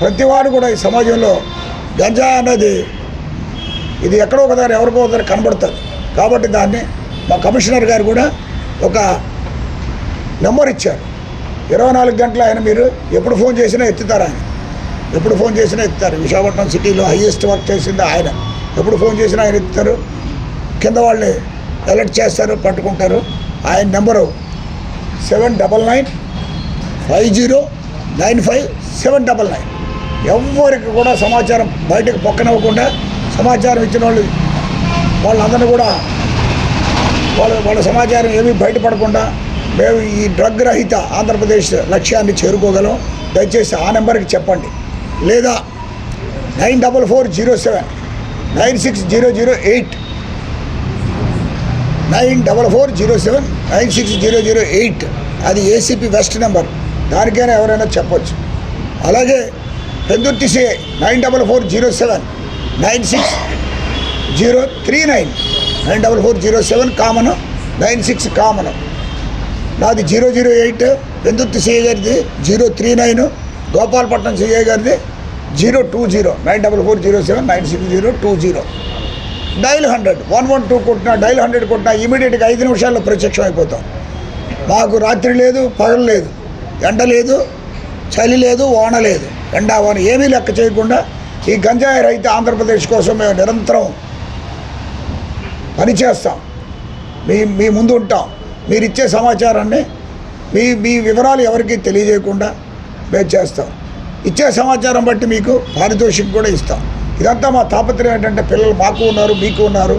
ప్రతివాడు కూడా ఈ సమాజంలో గంజా అనేది ఇది ఎక్కడో ఒక ఎవరికో ఒక కనబడుతుంది. కాబట్టి దాన్ని మా కమిషనర్ గారు కూడా ఒక నెంబర్ ఇచ్చారు. ఇరవై నాలుగు గంటలు ఆయన మీరు ఎప్పుడు ఫోన్ చేసినా ఎత్తుతారు ఆయన. ఎప్పుడు ఫోన్ చేసినా ఎత్తుతారు. విశాఖపట్నం సిటీలో హయ్యెస్ట్ వర్క్ చేసింది ఆయన. ఎప్పుడు ఫోన్ చేసినా ఆయన ఎత్తుతారు. కింద వాళ్ళని అలర్ట్ చేస్తారు పట్టుకుంటారు. ఆయన number seven double nine five zero nine five seven double nine. ఎవరికి కూడా సమాచారం బయటకు పొక్కనివ్వకుండా సమాచారం ఇచ్చిన వాళ్ళు వాళ్ళందరినీ కూడా వాళ్ళ వాళ్ళ సమాచారం ఏమీ బయటపడకుండా మేము ఈ డ్రగ్ రహిత ఆంధ్రప్రదేశ్ లక్ష్యాన్ని చేరుకోగలం. దయచేసి ఆ నెంబర్కి చెప్పండి. లేదా nine double four zero seven nine six zero zero eight nine double four zero seven nine six zero zero eight. అది ఏసీపీ వెస్ట్ నెంబర్ దానికైనా ఎవరైనా చెప్పొచ్చు. అలాగే Pendurthi CI nine double four zero seven nine six zero three nine nine double four zero seven comma nine six comma. నాది zero zero eight Pendurthi CA గారిది zero three nine Gopalapatnam CA గారిది zero two zero nine double four zero seven nine six zero two zero. Dial hundred. One one two కొట్టినా dial hundred కొట్టినా ఇమీడియట్గా ఐదు నిమిషాల్లో ప్రత్యక్షం అయిపోతాం. మాకు రాత్రి లేదు పగలు లేదు ఎండ లేదు చలి లేదు వాన లేదు. ఎండ వాన ఏమీ లెక్క చేయకుండా ఈ గంజాయి రైతు ఆంధ్రప్రదేశ్ కోసం మేము నిరంతరం పనిచేస్తాం. మీ మీ ముందు ఉంటాం. మీరు ఇచ్చే సమాచారాన్ని మీ మీ వివరాలు ఎవరికి తెలియజేయకుండా మేము చేస్తాం. ఇచ్చే సమాచారం బట్టి మీకు పారితోషికం కూడా ఇస్తాం. ఇదంతా మా తాపత్రయం ఏంటంటే పిల్లలు మాకు ఉన్నారు మీకు ఉన్నారు.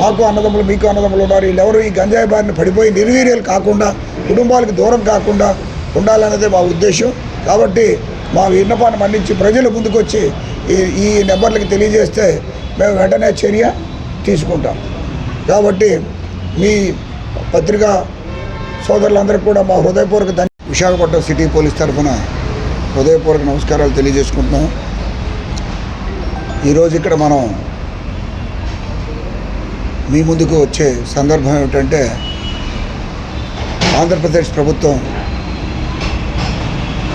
మాకు అన్నదమ్ములు మీకు అన్నదమ్ములు ఉన్నారు. వీళ్ళెవరు ఈ గంజాయి బారిన పడిపోయి నిర్వీర్యాలు కాకుండా కుటుంబాలకు దూరం కాకుండా ఉండాలన్నదే మా ఉద్దేశం. కాబట్టి మా విన్నపాన్ని మన్నించి ప్రజలు ముందుకొచ్చి ఈ ఈ నెంబర్లకి తెలియజేస్తే మేము వెంటనే చర్య తీసుకుంటాం. కాబట్టి మీ పత్రికా సోదరులందరికీ కూడా మా హృదయపూర్వక ధన్య విశాఖపట్నం సిటీ పోలీస్ తరఫున హృదయపూర్వక నమస్కారాలు తెలియజేసుకుంటున్నాం. ఈరోజు ఇక్కడ మనం మీ ముందుకు వచ్చే సందర్భం ఏమిటంటే ఆంధ్రప్రదేశ్ ప్రభుత్వం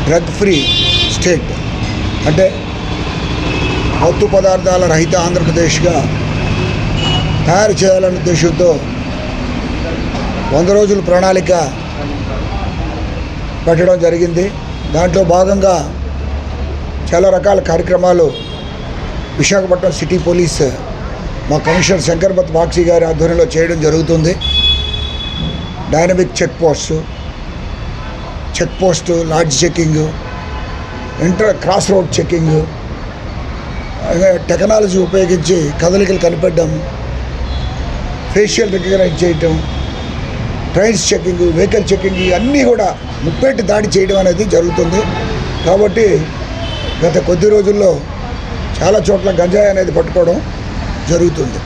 డ్రగ్ ఫ్రీ స్టేట్ అంటే మత్తు పదార్థాల రహిత ఆంధ్రప్రదేశ్గా తయారు చేయాలనే ఉద్దేశంతో వంద రోజుల ప్రణాళిక పెట్టడం జరిగింది. దాంట్లో భాగంగా చాలా రకాల కార్యక్రమాలు విశాఖపట్నం సిటీ పోలీస్ మా కమిషనర్ శంకర్బత్ బాక్సీ గారి ఆధ్వర్యంలో చేయడం జరుగుతుంది. Dynamic check post check post lodge checking inter cross road checking technology ఉపయోగించి కదలికలు కనిపెట్టడం ఫేషియల్ రికగ్నైజ్ చేయటం ట్రైన్స్ చెక్కింగ్ వెహికల్ చెక్కింగ్ ఇవన్నీ కూడా ముప్పేటి దాడి చేయడం అనేది జరుగుతుంది. కాబట్టి గత కొద్ది రోజుల్లో చాలా చోట్ల గంజాయి అనేది పట్టుకోవడం జరుగుతుంది.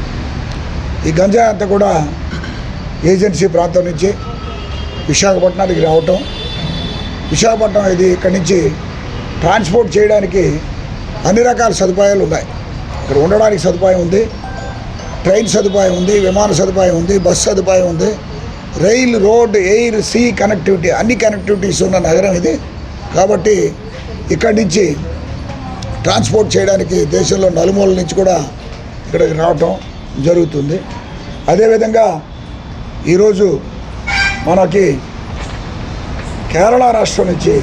ఈ గంజాయి అంతా కూడా ఏజెన్సీ ప్రాంతం నుంచి విశాఖపట్నానికి రావటం. విశాఖపట్నం ఇది ఇక్కడి నుంచి ట్రాన్స్పోర్ట్ చేయడానికి అన్ని రకాల సదుపాయాలు ఉన్నాయి. ఇక్కడ ఉండడానికి సదుపాయం ఉంది. ట్రైన్ సదుపాయం ఉంది విమాన సదుపాయం ఉంది బస్సు సదుపాయం ఉంది. Rail road air sea connectivity అన్ని కనెక్టివిటీస్ ఉన్న నగరం ఇది. కాబట్టి ఇక్కడి నుంచి ట్రాన్స్పోర్ట్ చేయడానికి దేశంలో నలుమూల నుంచి కూడా ఇక్కడికి రావటం జరుగుతుంది. అదేవిధంగా ఈరోజు మనకి కేరళ రాష్ట్రం నుంచి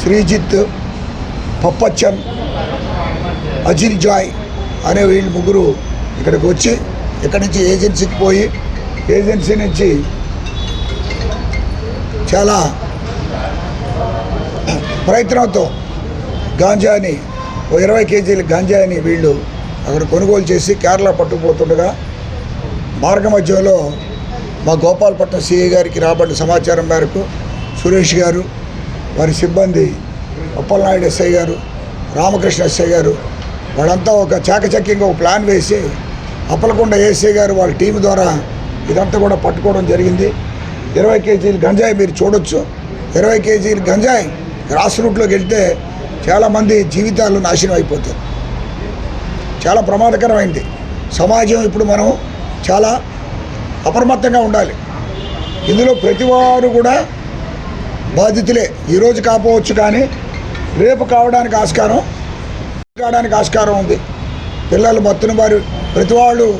శ్రీజిత్ పప్పచ్చన్ అజిల్ జాయ్ అనే వీళ్ళు ముగ్గురు ఇక్కడికి వచ్చి ఇక్కడి నుంచి ఏజెన్సీకి పోయి ఏజెన్సీ నుంచి చాలా ప్రయత్నంతో గాంజాని ఓ ఇరవై కేజీల గాంజాని వీళ్ళు అక్కడ కొనుగోలు చేసి కేరళ పట్టుకుపోతుండగా మార్గ మధ్యంలో మా గోపాలపట్నం సిఐ గారికి రాబడిన సమాచారం మేరకు సురేష్ గారు వారి సిబ్బంది అప్పలనాయుడు ఎస్ఐ గారు రామకృష్ణ ఎస్ఐ గారు వాళ్ళంతా ఒక చాకచక్యంగా ఒక ప్లాన్ వేసి అప్పలకొండ ఏసీ గారు వాళ్ళ టీం ద్వారా ఇదంతా కూడా పట్టుకోవడం జరిగింది. ఇరవై కేజీలు గంజాయి మీరు చూడొచ్చు. ఇరవై కేజీలు గంజాయి గ్రాస్ రూట్లోకి వెళ్తే చాలామంది జీవితాలు నాశనం అయిపోతాయి. చాలా ప్రమాదకరమైంది. సమాజం ఇప్పుడు మనం చాలా అప్రమత్తంగా ఉండాలి. ఇందులో ప్రతివారు కూడా బాధితులే. ఈరోజు కాపోవచ్చు కానీ రేపు కావడానికి ఆస్కారం కావడానికి ఆస్కారం ఉంది. పిల్లలు మత్తుని వారు ప్రతి వాళ్ళు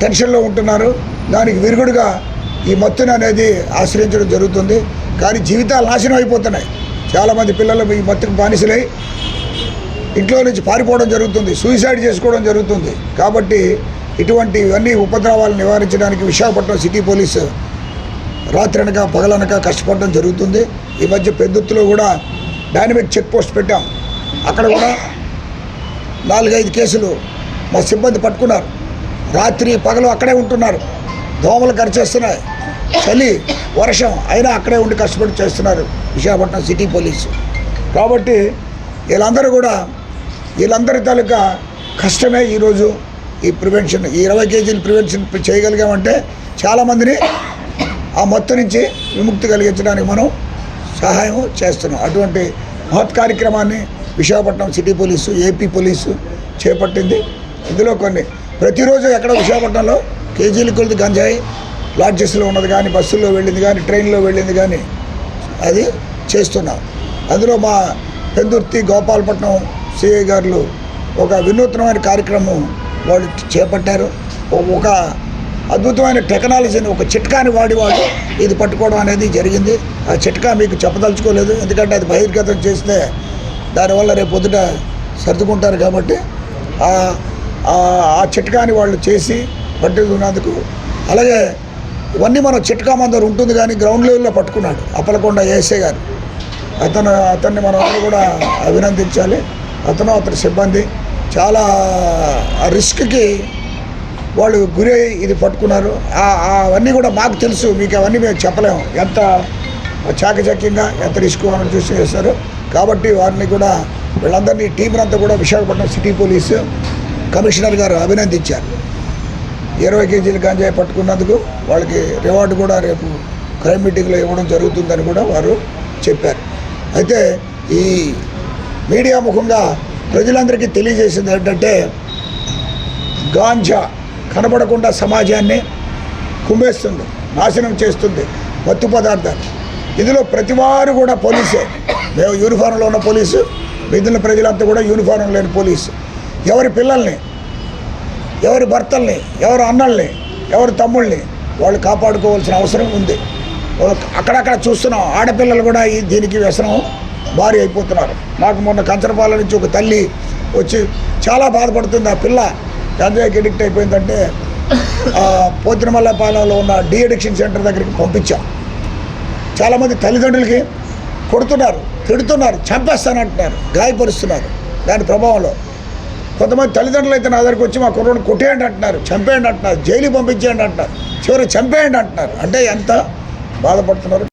టెన్షన్లో ఉంటున్నారు. దానికి విరుగుడుగా ఈ మత్తుని అనేది ఆశ్రయించడం జరుగుతుంది. కానీ జీవితాలు నాశనం అయిపోతున్నాయి. చాలామంది పిల్లలు ఈ మత్తుకు బానిసలై ఇంట్లో నుంచి పారిపోవడం జరుగుతుంది సూసైడ్ చేసుకోవడం జరుగుతుంది. కాబట్టి ఇటువంటి ఇవన్నీ ఉపద్రవాలను నివారించడానికి విశాఖపట్నం సిటీ పోలీసు రాత్రనక పగలనక కష్టపడడం జరుగుతుంది. ఈ మధ్య పెద్దత్తులో కూడా డైనమిక్ చెక్ పోస్ట్ పెట్టాం. అక్కడ కూడా నాలుగైదు కేసులు మా సిబ్బంది పట్టుకున్నారు. రాత్రి పగలు అక్కడే ఉంటున్నారు. దోమలు కరిచేస్తున్నాయి. చలి వర్షం అయినా అక్కడే ఉండి కష్టపడి చేస్తున్నారు విశాఖపట్నం సిటీ పోలీసు. కాబట్టి వీళ్ళందరూ కూడా వీళ్ళందరి తాలూకా కష్టమే ఈరోజు ఈ ప్రివెన్షన్. ఈ ఇరవై కేజీలు ప్రివెన్షన్ చేయగలిగామంటే చాలామందిని ఆ మొత్తం నుంచి విముక్తి కలిగించడానికి మనం సహాయం చేస్తున్నాం. అటువంటి మహత్ కార్యక్రమాన్ని Visakhapatnam city police AP police చేపట్టింది. ఇందులో కొన్ని ప్రతిరోజు ఎక్కడ విశాఖపట్నంలో కేజీల కొద్ది గంజాయి లాడ్జెస్లో ఉన్నది కానీ బస్సుల్లో వెళ్ళింది కానీ ట్రైన్లో వెళ్ళింది కానీ అది చేస్తున్నాం. అందులో మా పెందుర్తి గోపాలపట్నం సిఐ గారు ఒక వినూత్నమైన కార్యక్రమం వాళ్ళు చేపట్టారు. ఒక అద్భుతమైన టెక్నాలజీని ఒక చిట్కాని వాడి వాడు ఇది పట్టుకోవడం అనేది జరిగింది. ఆ చిట్కా మీకు చెప్పదలుచుకోలేదు. ఎందుకంటే అది బహిర్గతం చేస్తే దానివల్ల రేపు పొద్దుట సర్దుకుంటారు కాబట్టి ఆ- ఆ చిట్కాని వాళ్ళు చేసి పట్టుకున్నందుకు అలాగే ఇవన్నీ మనం చిట్కా మందరు ఉంటుంది కానీ గ్రౌండ్ లెవెల్లో పట్టుకున్నాడు. అప్పలకొండ ఏసే గారు. అతను అతన్ని మనం కూడా అభినందించాలి. అతను అతని సిబ్బంది. చాలా రిస్క్కి వాళ్ళు గురి ఇది పట్టుకున్నారు. అవన్నీ కూడా మాకు తెలుసు. మీకు అవన్నీ మేము చెప్పలేము. ఎంత చాకచక్యంగా ఎంత రిస్క్ అని చూసి చేస్తారు కాబట్టి వారిని కూడా వీళ్ళందరినీ టీంలంతా అంతా కూడా విశాఖపట్నం సిటీ పోలీసు కమిషనర్ గారు అభినందించారు. ఇరవై కేజీలు గంజాయి పట్టుకున్నందుకు వాళ్ళకి రివార్డు కూడా రేపు క్రైమ్ మీటింగ్లో ఇవ్వడం జరుగుతుందని కూడా వారు చెప్పారు. అయితే ఈ మీడియా ముఖంగా ప్రజలందరికీ తెలియజేసింది ఏంటంటే గాంజా కనబడకుండా సమాజాన్ని కుమ్మేస్తుంది నాశనం చేస్తుంది మత్తు పదార్థాలు. ఇందులో ప్రతివారు కూడా పోలీసే. మేము యూనిఫారంలో ఉన్న పోలీసు మిగిలిన ప్రజలంతా కూడా యూనిఫారం లేని పోలీసు. ఎవరి పిల్లల్ని ఎవరి భర్తల్ని ఎవరి అన్నల్ని ఎవరి తమ్ముళ్ళని వాళ్ళు కాపాడుకోవాల్సిన అవసరం ఉంది. అక్కడక్కడ చూస్తున్నాం ఆడపిల్లలు కూడా ఈ దీనికి వ్యసనం భారీ అయిపోతున్నారు. నాకు మొన్న కంచరపాల నుంచి ఒక తల్లి వచ్చి చాలా బాధపడుతుంది. ఆ పిల్ల గంజాయికి ఎడిక్ట్ అయిపోయిందంటే పోతినమల్లపాలెంలో ఉన్న డి అడిక్షన్ సెంటర్ దగ్గరికి పంపించాం. చాలామంది తల్లిదండ్రులకి కొడుతున్నారు తిడుతున్నారు చంపేస్తానంటున్నారు గాయపరుస్తున్నారు. దాని ప్రభావంలో కొంతమంది తల్లిదండ్రులు అయితే నా దగ్గరికి వచ్చి మా కుర్రోని కొట్టేయండి అంటున్నారు చంపేయండి అంటున్నారు జైలు పంపించేయండి అంటున్నారు. చివరికి చంపేయండి అంటున్నారు. అంటే ఎంత బాధపడుతున్నారు?